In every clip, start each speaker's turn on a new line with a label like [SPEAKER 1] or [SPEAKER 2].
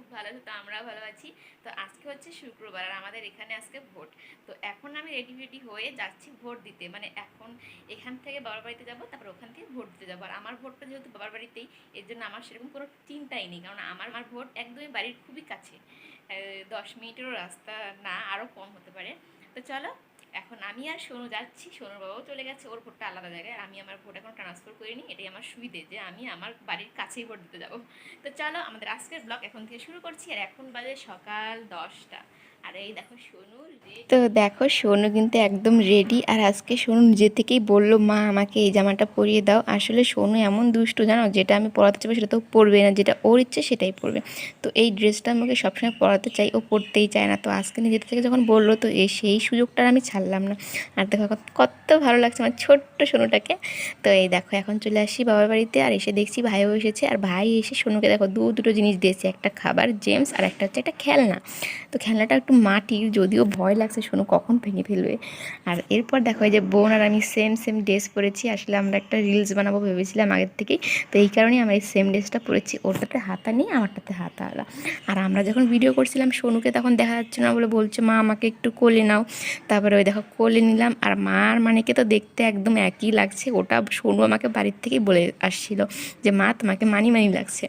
[SPEAKER 1] আছো, তো আমরাও ভালো আছি। তো আজকে হচ্ছে শুক্রবার আর আমাদের এখানে আজকে ভোট। তো এখন আমি রেডি রেডি হয়ে যাচ্ছি ভোট দিতে। মানে এখন এখান থেকে বাবার বাড়িতে যাব, তারপর ওখান থেকে ভোট দিতে যাব। আর আমার ভোটটা যেহেতু বাবার বাড়িতেই, এর জন্য আমার সেরকম কোনো চিন্তাই নেই। কারণ আমার আমার ভোট একদমই বাড়ির খুবই কাছে। দশ মিনিটেরও রাস্তা না, আরও কম হতে পারে। তো চলো এখন আমি আর সোনু যাচ্ছি, সোনুর বাবাও চলে গেছে, ওর ভোটটা আলাদা জায়গায়, আর আমি আমার ভোট এখন ট্রান্সফার করিনি, এটাই আমার সুবিধে যে আমি আমার বাড়ির কাছেই ভোট দিতে যাব। তো চলো আমাদের আজকের ব্লগ এখন থেকে শুরু করছি, আর এখন বাজে সকাল দশটা। আর এই দেখো
[SPEAKER 2] তো দেখো সোনু কিন্তু একদম রেডি আর আজকে সোনু নিজে থেকেই বলল, মা, আমাকে এই জামাটা পরিয়ে দাও। আসলে সোনু এমন দুষ্টু, জানো? যেটা আমি পরাতে চাইব সেটা তো পরবে না, যেটা ওর ইচ্ছে সেটাই পরবে। তো এই ড্রেসটা আমাকে সবসময় পরাতে চাই, ও পরতেই চায় না। তো আজকে নিজের থেকে যখন বলল, তো এই সেই সুযোগটা আমি ছাড়লাম না। আর দেখো কত- কত ভালো লাগছে আমার ছোট্ট সোনুটাকে। তো এই দেখো, এখন চলে আসি বাবার বাড়িতে, আর এসে দেখছি ভাইও এসেছে। আর ভাই এসে সোনুকে দেখো দু দুটো জিনিস দিয়েছে, একটা খাবার জেমস আর একটা হচ্ছে একটা খেলনা। তো খেলনাটা একটু মাটির যদিও ভয় লাগছে শোনো কখন ভেঙে ফেলবে। আর এরপর দেখো যে বোন আর আমি সেম সেম ড্রেস পরেছি। আসলে আমরা একটা রিলস বানাবো ভেবেছিলাম আগের থেকেই। তো এই কারণেই আমরা এই সেম ড্রেসটা পরেছি। ওরটাতে হাতা নেই, আমারটাতে হাতা আলা আর আমরা যখন ভিডিও করছিলাম, সোনুকে তখন দেখা যাচ্ছে না বলে বলছে, মা, আমাকে একটু কোলে নাও। তারপরে ওই দেখো কোলে নিলাম। আর মার মানেকে তো দেখতে একদম একই লাগছে। ওটা সোনু আমাকে বাড়ির থেকেই বলে আসছিল যে, মা, তোমাকে মানি মানি লাগছে।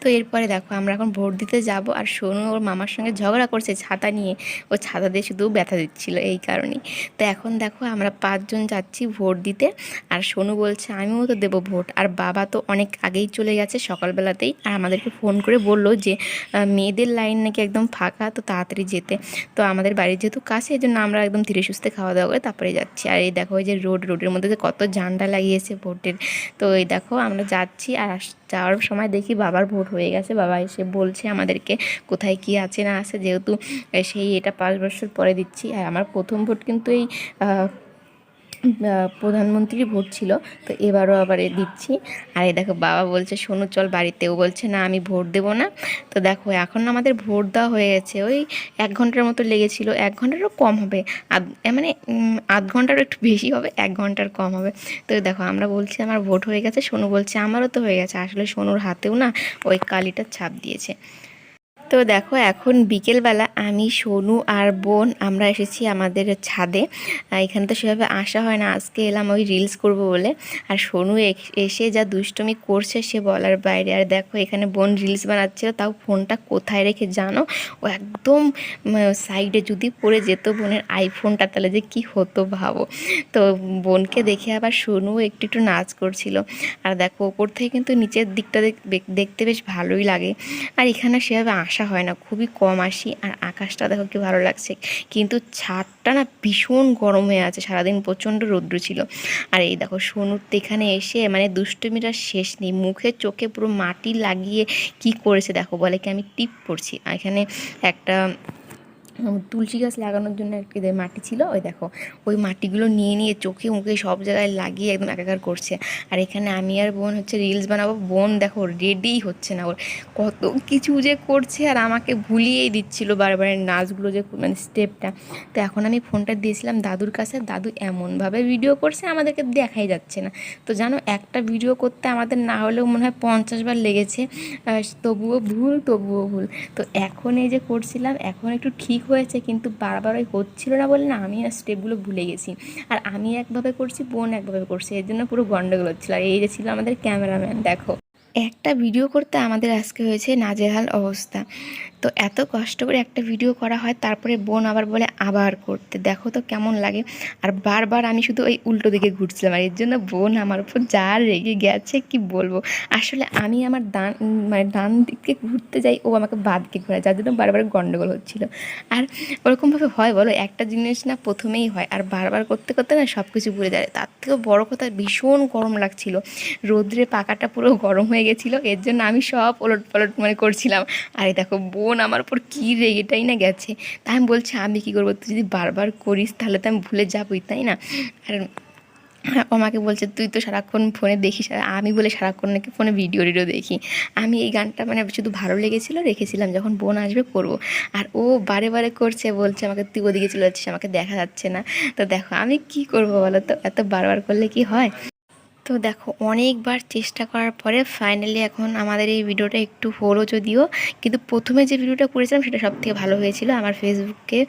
[SPEAKER 2] তো এরপরে দেখো, আমরা এখন ভোট দিতে যাব আর সোনু ওর মামার সঙ্গে ঝগড়া করছে ছাতা নিয়ে। ও ছাতা দিয়ে শুধু ব্যথা দিচ্ছিল এই কারণেই। তো এখন দেখো, আমরা পাঁচজন যাচ্ছি ভোট দিতে আর সোনু বলছে, আমিও তো দেবো ভোট। আর বাবা তো অনেক আগেই চলে গেছে সকালবেলাতেই আর আমাদেরকে ফোন করে বলল যে মেয়েদের লাইন নাকি একদম ফাঁকা, তো তাড়াতাড়ি যেতে। তো আমাদের বাড়ির যেহেতু কাছে, এই জন্য আমরা একদম ধীরে সুস্থে খাওয়া দাওয়া করে তারপরে যাচ্ছি। আর এই দেখো, এই যে রোড, রোডের মধ্যে যে কত ঝান্ডা লাগিয়েছে ভোটের। তো এই দেখো, আমরা যাচ্ছি আর যাওয়ার সময় দেখি বাবার ভোট হয়ে গেছে। বাবা এসে বলছে আমাদেরকে কোথায় কি আছে না আছে, যেহেতু সেই এটা পাঁচ বছর পরে দিচ্ছি। আর আমার প্রথম ভোট কিন্তু এই প্রধানমন্ত্রীর ভোট ছিল, তো এবারও আবার দিচ্ছি। আর এই দেখো, বাবা বলছে, শোনো, চল বাড়িতে। ও বলছে, না, আমি ভোট দেবো না। তো দেখো, এখন আমাদের ভোট দেওয়া হয়ে গেছে। ওই এক ঘণ্টার মতো লেগেছিল, এক ঘন্টারও কম হবে। মানে আধ ঘন্টারও একটু বেশি হবে, এক ঘণ্টার কম হবে। তো দেখো, আমরা বলছি, আমার ভোট হয়ে গেছে। সোনু বলছে, আমারও তো হয়ে গেছে। আসলে সোনুর হাতেও না ওই কালিটার ছাপ দিয়েছে। তো দেখো, এখন বিকেলবেলা আমি, সোনু আর বোন আমরা এসেছি আমাদের ছাদে। এখানে তো সেভাবে আসা হয় না, আজকে এলাম ওই রিলস করব বলে। আর সোনু এসে যা দুষ্টমি করছে সে বলার বাইরে। আর দেখো, এখানে বোন রিলস বানাচ্ছিল, তাও ফোনটা কোথায় রেখে জানো? ও একদম সাইডে যদি পড়ে যেত বোনের আইফোনটা তাহলে যে কি হতো ভাবো? তো বোনকে দেখে আবার সোনু একটু একটু নাচ করছিল। আর দেখো, ওপর থেকে কিন্তু নিচের দিকটা দেখতে বেশ ভালোই লাগে। আর এখানে সেভাবে আসা হয় না, খুবই কম আসি। আর আকাশটা দেখো কি ভালো লাগছে। কিন্তু ছাদটা না ভীষণ গরম হয়ে আছে, সারাদিন প্রচণ্ড রৌদ্র ছিল। আর এই দেখো সোনুর তো এখানে এসে মানে দুষ্টমিটা শেষ নেই। মুখে, চোখে পুরো মাটি লাগিয়ে কি করেছে দেখো, বলে কি আমি টিপ পড়ছি। এখানে একটা তুলসী গাছ লাগানোর জন্য একটি মাটি ছিল, ওই দেখো, ওই মাটিগুলো নিয়ে নিয়ে চোখে মুখে সব জায়গায় লাগিয়ে একদম একাকার করছে। আর এখানে আমি আর বোন হচ্ছে রিলস বানাবো। বোন দেখো রেডিই হচ্ছে না ওর। কত কিছু যে করছে আর আমাকে ভুলিয়েই দিচ্ছিল বারবার নাচগুলো যে মানে স্টেপটা তো এখন আমি ফোনটা দিয়েছিলাম দাদুর কাছে। দাদু এমনভাবে ভিডিও করছে, আমাদেরকে দেখাই যাচ্ছে না। তো জানো, একটা ভিডিও করতে আমাদের না হলেও মনে হয় পঞ্চাশ বার লেগেছে। তবুও ভুল তবুও ভুল। তো এখন এই যে করছিলাম, এখন একটু ঠিক হয়েছে, কিন্তু বারবারই হচ্ছিল না বলে না, আমি আর স্টেপগুলো ভুলে গেছি। আর আমি একভাবে করছি, বোন একভাবে করছি, এর জন্য পুরো গন্ডগোল হচ্ছিল। আর এই যে ছিল আমাদের ক্যামেরাম্যান, দেখো। একটা ভিডিও করতে আমাদের আজকে হয়েছে নাজেহাল অবস্থা। তো এত কষ্ট করে একটা ভিডিও করা হয়, তারপরে বোন আবার বলে আবার করতে। দেখো তো কেমন লাগে। আর বারবার আমি শুধু ওই উল্টো দিকে ঘুরছিলাম। আর এর জন্য বোন আমার উপর যা রেগে গেছে, কি বলব? আসলে আমি আমার ডান মানে ডান দিকে ঘুরতে যাই, ও আমাকে বাঁ দিকে ঘোরায়। যার জন্য বারবার গন্ডগোল হচ্ছিল। আর ওরকমভাবে হয় বলো? একটা জিনিস না প্রথমেই হয়। আর বারবার করতে করতে না সব কিছু ভুলে যায়। তার থেকেও বড় কথা ভীষণ গরম লাগছিল। রোদ্রে পাকাটা পুরো গরম হয়ে গেছিল, এর জন্য আমি সব ওলট পালট মানে করছিলাম। আর দেখো বোন আমার উপর কী রেগেটাই না গেছে। তাই আমি বলছি, আমি কী করব? তুই যদি বারবার করিস তাহলে তো আমি ভুলে যাবোই, তাই না? আর আমাকে বলছে, তুই তো সারাক্ষণ ফোনে দেখিস আমি বলে সারাক্ষণ নাকি ফোনে ভিডিও টিডিও দেখি। আমি এই গানটা মানে শুধু ভালো লেগেছিলো, রেখেছিলাম, যখন বোন আসবে করব। আর ও বারে বারে করছে, বলছে আমাকে, তুই ওদিকে চলে যাচ্ছিস, আমাকে দেখা যাচ্ছে না। তো দেখো আমি কি করব বলো তো? এত বারবার করলে কি হয়? তো দেখো, অনেকবার চেষ্টা করার পরে ফাইনালি এখন আমাদের এই ভিডিওটা একটু হলো যদিও, কিন্তু প্রথমে যে ভিডিওটা করেছিলাম সেটা সব থেকে ভালো হয়েছিল। আমার ফেসবুকে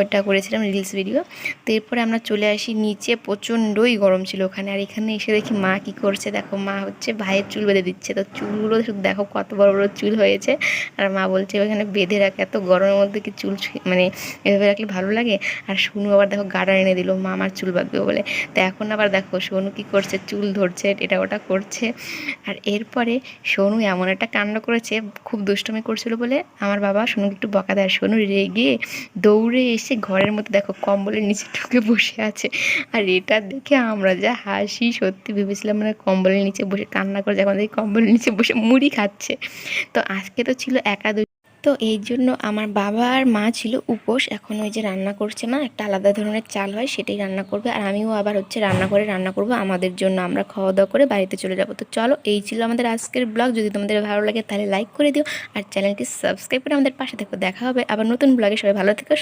[SPEAKER 2] ওটা করেছিলাম রিলস ভিডিও তো এরপরে আমরা চলে আসি নিচে, প্রচণ্ডই গরম ছিল ওখানে। আর এখানে এসে দেখি মা কি করছে? দেখো, মা হচ্ছে ভাইয়ের চুল বেঁধে দিচ্ছে। তো চুলগুলো দেখো কত বড় বড় চুল হয়েছে। আর মা বলছে ওখানে বেঁধে রাখে? এত গরমের মধ্যে কি চুল মানে এভাবে রাখলে ভালো লাগে? আর সোনু আবার দেখো গার্ডার এনে দিল, মা আমার চুল বাঁধবে বলে। তো এখন আবার দেখো, সোনু কি করছে? চুল ধরছে, এটা ওটা করছে। আর এরপরে সোনু এমন একটা কাণ্ড করেছে, খুব দুষ্টমি করছিল বলে। আমার বাবা সোনুকে একটু বকা দেয়, সোনু রেগে দৌড়ে এসে ঘরের মধ্যে দেখো কম্বলের নিচে ঢুকে বসে আছে। আর এটা দেখে আমরা যা হাসি সত্যি ভেবেছিলাম মানে কম্বলের নিচে বসে কান্না করে যখন দেখি কম্বলের নিচে বসে মুড়ি খাচ্ছে। তো আজকে তো ছিল একাদশী। তো এই জন্য আমার বাবা আর মা ছিল উপোস। এখন ওই যে রান্না করছে না, একটা আলাদা ধরনের চাল হয়, সেটাই রান্না করবে। আর আমিও আবার হচ্ছে রান্না করে রান্না করব, আমাদের জন্য আমরা খাওয়া দাওয়া করে বাড়িতে চলে যাব। তো চলো, এই ছিল আমাদের আজকের ব্লগ। যদি তোমাদের ভালো লাগে তাহলে লাইক করে দিও, আর চ্যানেলটি সাবস্ক্রাইব করে আমাদের পাশে থেকো। দেখা হবে আবার নতুন ব্লগে। সবাই ভালো থেকো